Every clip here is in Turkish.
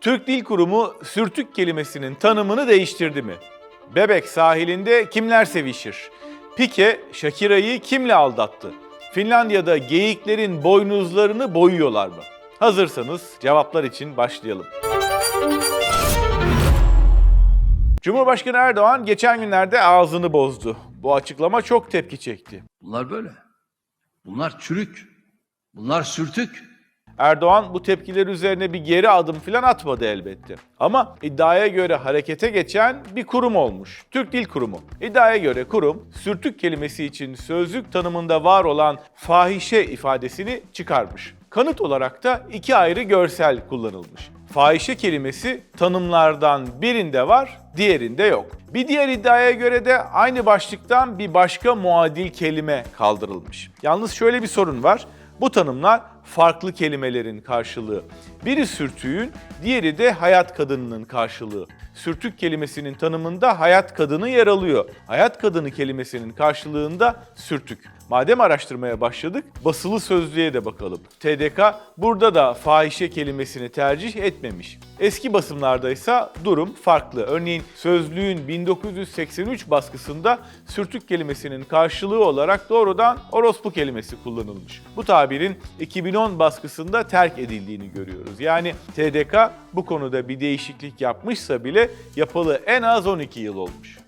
Türk Dil Kurumu sürtük kelimesinin tanımını değiştirdi mi? Bebek sahilinde kimler sevişir? Pike, Shakira'yı kimle aldattı? Finlandiya'da geyiklerin boynuzlarını boyuyorlar mı? Hazırsanız cevaplar için başlayalım. Cumhurbaşkanı Erdoğan geçen günlerde ağzını bozdu. Bu açıklama çok tepki çekti. Bunlar böyle. Bunlar çürük. Bunlar sürtük. Erdoğan bu tepkiler üzerine bir geri adım falan atmadı elbette. Ama iddiaya göre harekete geçen bir kurum olmuş. Türk Dil Kurumu. İddiaya göre kurum sürtük kelimesi için sözlük tanımında var olan fahişe ifadesini çıkarmış. Kanıt olarak da iki ayrı görsel kullanılmış. Fahişe kelimesi tanımlardan birinde var, diğerinde yok. Bir diğer iddiaya göre de aynı başlıktan bir başka muadil kelime kaldırılmış. Yalnız şöyle bir sorun var. Bu tanımlar farklı kelimelerin karşılığı. Biri sürtüğün, diğeri de hayat kadınının karşılığı. Sürtük kelimesinin tanımında hayat kadını yer alıyor. Hayat kadını kelimesinin karşılığında sürtük. Madem araştırmaya başladık, basılı sözlüğe de bakalım. TDK burada da fahişe kelimesini tercih etmemiş. Eski basımlarda ise durum farklı. Örneğin sözlüğün 1983 baskısında sürtük kelimesinin karşılığı olarak doğrudan orospu kelimesi kullanılmış. Bu tabirin 2010 baskısında terk edildiğini görüyoruz. Yani TDK bu konuda bir değişiklik yapmışsa bile yapalı en az 12 yıl olmuş.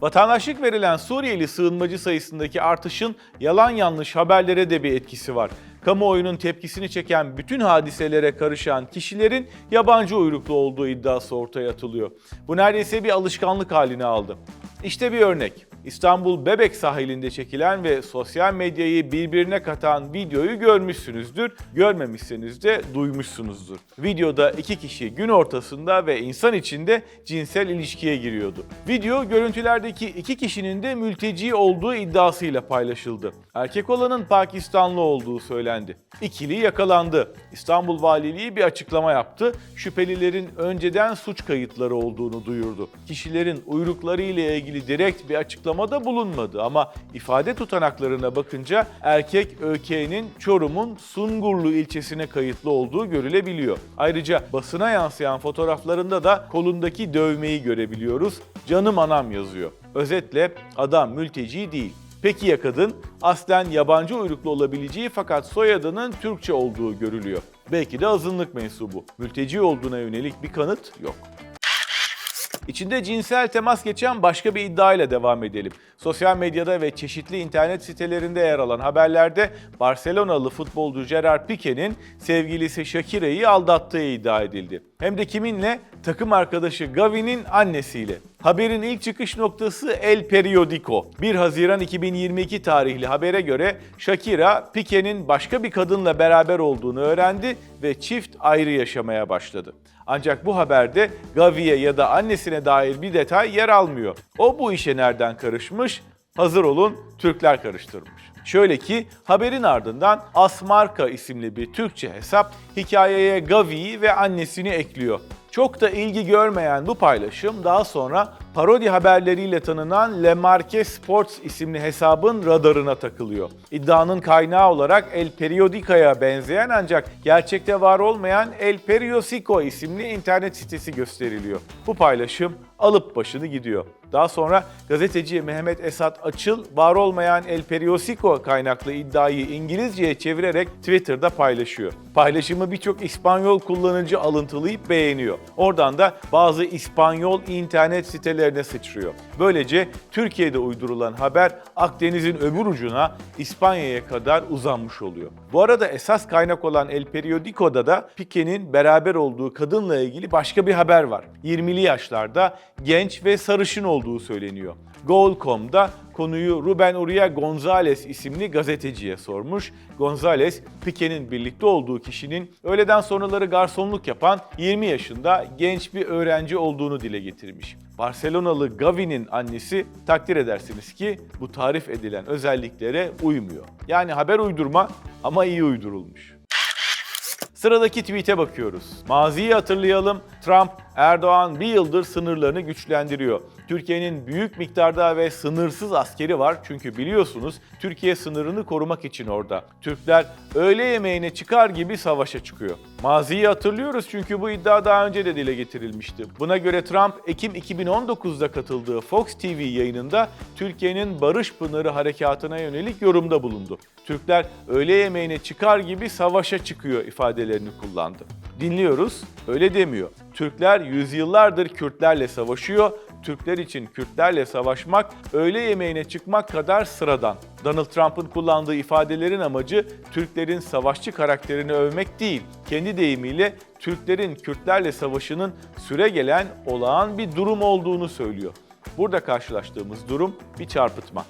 Vatandaşlık verilen Suriyeli sığınmacı sayısındaki artışın yalan yanlış haberlere de bir etkisi var. Kamuoyunun tepkisini çeken bütün hadiselere karışan kişilerin yabancı uyruklu olduğu iddiası ortaya atılıyor. Bu neredeyse bir alışkanlık haline aldı. İşte bir örnek. İstanbul Bebek sahilinde çekilen ve sosyal medyayı birbirine katan videoyu görmüşsünüzdür. Görmemişseniz de duymuşsunuzdur. Videoda iki kişi gün ortasında ve insan içinde cinsel ilişkiye giriyordu. Video görüntülerdeki iki kişinin de mülteci olduğu iddiasıyla paylaşıldı. Erkek olanın Pakistanlı olduğu söylendi. İkili yakalandı. İstanbul Valiliği bir açıklama yaptı. Şüphelilerin önceden suç kayıtları olduğunu duyurdu. Kişilerin uyrukları ile ilgili direkt bir açıklamada bulunmadı ama ifade tutanaklarına bakınca erkek ÖK'nin Çorum'un Sungurlu ilçesine kayıtlı olduğu görülebiliyor. Ayrıca basına yansıyan fotoğraflarında da kolundaki dövmeyi görebiliyoruz. Canım anam yazıyor. Özetle adam mülteci değil. Peki ya kadın? Aslen yabancı uyruklu olabileceği fakat soyadının Türkçe olduğu görülüyor. Belki de azınlık mensubu. Mülteci olduğuna yönelik bir kanıt yok. İçinde cinsel temas geçen başka bir iddiayla devam edelim. Sosyal medyada ve çeşitli internet sitelerinde yer alan haberlerde Barcelonalı futbolcu Gerard Pique'nin sevgilisi Shakira'yı aldattığı iddia edildi. Hem de kiminle? Takım arkadaşı Gavi'nin annesiyle. Haberin ilk çıkış noktası El Periodico. 1 Haziran 2022 tarihli habere göre Shakira, Pique'nin başka bir kadınla beraber olduğunu öğrendi ve çift ayrı yaşamaya başladı. Ancak bu haberde Gavi'ye ya da annesine dair bir detay yer almıyor. O bu işe nereden karışmış? Hazır olun, Türkler karıştırmış. Şöyle ki haberin ardından Asmarka isimli bir Türkçe hesap hikayeye Gavi'yi ve annesini ekliyor. Çok da ilgi görmeyen bu paylaşım daha sonra parodi haberleriyle tanınan Le Marque Sports isimli hesabın radarına takılıyor. İddianın kaynağı olarak El Periodica'ya benzeyen ancak gerçekte var olmayan El Periosico isimli internet sitesi gösteriliyor. Bu paylaşım alıp başını gidiyor. Daha sonra gazeteci Mehmet Esat Açıl var olmayan El Periosico kaynaklı iddiayı İngilizceye çevirerek Twitter'da paylaşıyor. Paylaşımı birçok İspanyol kullanıcı alıntılayıp beğeniyor. Oradan da bazı İspanyol internet sitelerine sıçrıyor. Böylece Türkiye'de uydurulan haber Akdeniz'in öbür ucuna İspanya'ya kadar uzanmış oluyor. Bu arada esas kaynak olan El Periodico'da da Pique'nin beraber olduğu kadınla ilgili başka bir haber var. 20'li yaşlarda genç ve sarışın olduğu söyleniyor. Goal.com'da konuyu Ruben Uria Gonzalez isimli gazeteciye sormuş. Gonzalez, Pique'nin birlikte olduğu kişinin öğleden sonraları garsonluk yapan 20 yaşında genç bir öğrenci olduğunu dile getirmiş. Barcelonalı Gavi'nin annesi takdir edersiniz ki bu tarif edilen özelliklere uymuyor. Yani haber uydurma ama iyi uydurulmuş. Sıradaki tweet'e bakıyoruz. Maziyi hatırlayalım. Trump, Erdoğan bir yıldır sınırlarını güçlendiriyor. Türkiye'nin büyük miktarda ve sınırsız askeri var çünkü biliyorsunuz Türkiye sınırını korumak için orada. Türkler öğle yemeğine çıkar gibi savaşa çıkıyor. Maziyi hatırlıyoruz çünkü bu iddia daha önce de dile getirilmişti. Buna göre Trump, Ekim 2019'da katıldığı Fox TV yayınında Türkiye'nin Barış Pınarı Harekatı'na yönelik yorumda bulundu. Türkler öğle yemeğine çıkar gibi savaşa çıkıyor ifadelerini kullandı. Dinliyoruz, öyle demiyor. Türkler yüzyıllardır Kürtlerle savaşıyor, Türkler için Kürtlerle savaşmak öğle yemeğine çıkmak kadar sıradan. Donald Trump'ın kullandığı ifadelerin amacı Türklerin savaşçı karakterini övmek değil. Kendi deyimiyle Türklerin Kürtlerle savaşının süre gelen olağan bir durum olduğunu söylüyor. Burada karşılaştığımız durum bir çarpıtma.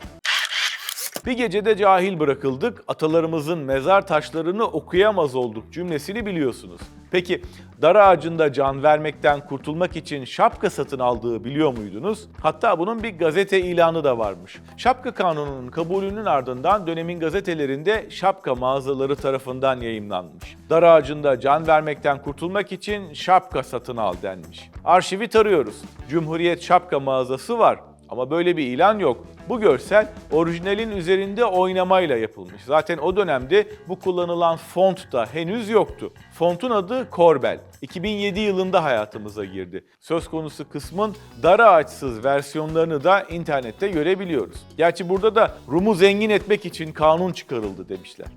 Bir gecede cahil bırakıldık, atalarımızın mezar taşlarını okuyamaz olduk cümlesini biliyorsunuz. Peki dar ağacında can vermekten kurtulmak için şapka satın aldığı biliyor muydunuz? Hatta bunun bir gazete ilanı da varmış. Şapka kanununun kabulünün ardından dönemin gazetelerinde şapka mağazaları tarafından yayımlanmış. Dar ağacında can vermekten kurtulmak için şapka satın al denmiş. Arşivi tarıyoruz. Cumhuriyet şapka mağazası var. Ama böyle bir ilan yok. Bu görsel orijinalin üzerinde oynamayla yapılmış. Zaten o dönemde bu kullanılan font da henüz yoktu. Fontun adı Corbel. 2007 yılında hayatımıza girdi. Söz konusu kısmın dar ağaçsız versiyonlarını da internette görebiliyoruz. Gerçi burada da Rum'u zengin etmek için kanun çıkarıldı demişler.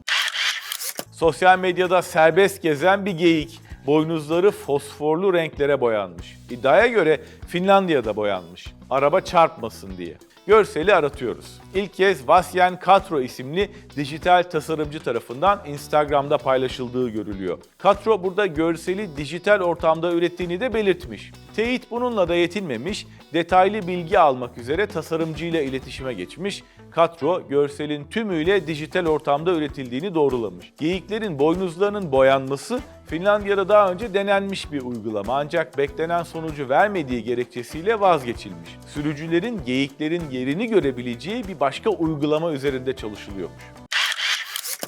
Sosyal medyada serbest gezen bir geyik. Boynuzları fosforlu renklere boyanmış. İddiaya göre Finlandiya'da boyanmış. Araba çarpmasın diye. Görseli aratıyoruz. İlk kez Vasyen Katro isimli dijital tasarımcı tarafından Instagram'da paylaşıldığı görülüyor. Katro burada görseli dijital ortamda ürettiğini de belirtmiş. Teyit bununla da yetinmemiş, detaylı bilgi almak üzere tasarımcıyla iletişime geçmiş. Katro, görselin tümüyle dijital ortamda üretildiğini doğrulamış. Geyiklerin boynuzlarının boyanması Finlandiya'da daha önce denenmiş bir uygulama ancak beklenen sonucu vermediği gerekçesiyle vazgeçilmiş. Sürücülerin geyiklerin yerini görebileceği bir başka uygulama üzerinde çalışılıyormuş.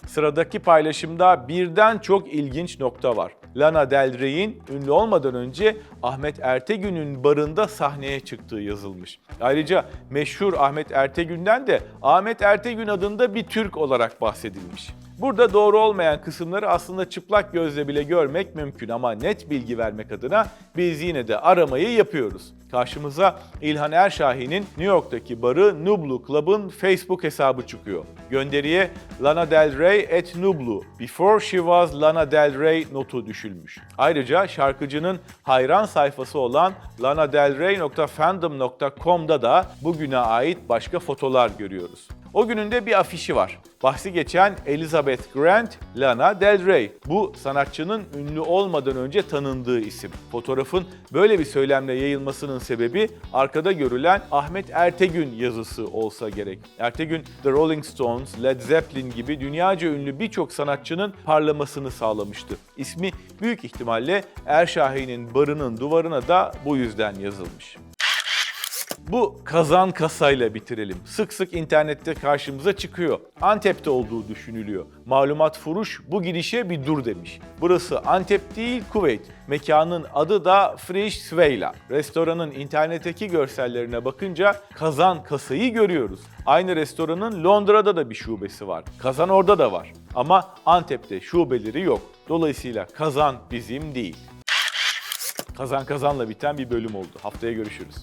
Sıradaki paylaşımda birden çok ilginç nokta var. Lana Del Rey'in ünlü olmadan önce Ahmet Ertegün'ün barında sahneye çıktığı yazılmış. Ayrıca meşhur Ahmet Ertegün'den de Ahmet Ertegün adında bir Türk olarak bahsedilmiş. Burada doğru olmayan kısımları aslında çıplak gözle bile görmek mümkün ama net bilgi vermek adına biz yine de aramayı yapıyoruz. Karşımıza İlhan Erşahin'in New York'taki barı Nublu Club'ın Facebook hesabı çıkıyor. Gönderiye Lana Del Rey at Nublu, before she was Lana Del Rey notu düşülmüş. Ayrıca şarkıcının hayran sayfası olan lanadelrey.fandom.com'da da bugüne ait başka fotolar görüyoruz. O günün de bir afişi var. Bahsi geçen Elizabeth Grant, Lana Del Rey. Bu sanatçının ünlü olmadan önce tanındığı isim. Fotoğrafın böyle bir söylemle yayılmasının sebebi arkada görülen Ahmet Ertegün yazısı olsa gerek. Ertegün, The Rolling Stones, Led Zeppelin gibi dünyaca ünlü birçok sanatçının parlamasını sağlamıştı. İsmi büyük ihtimalle Erşahin'in barının duvarına da bu yüzden yazılmış. Bu kazan kasayla bitirelim. Sık sık internette karşımıza çıkıyor. Antep'te olduğu düşünülüyor. Malumat Furuş bu gidişe bir dur demiş. Burası Antep değil Kuveyt. Mekanın adı da Frisch Sveyla. Restoranın internetteki görsellerine bakınca kazan kasayı görüyoruz. Aynı restoranın Londra'da da bir şubesi var. Kazan orada da var. Ama Antep'te şubeleri yok. Dolayısıyla kazan bizim değil. Kazan kazanla biten bir bölüm oldu. Haftaya görüşürüz.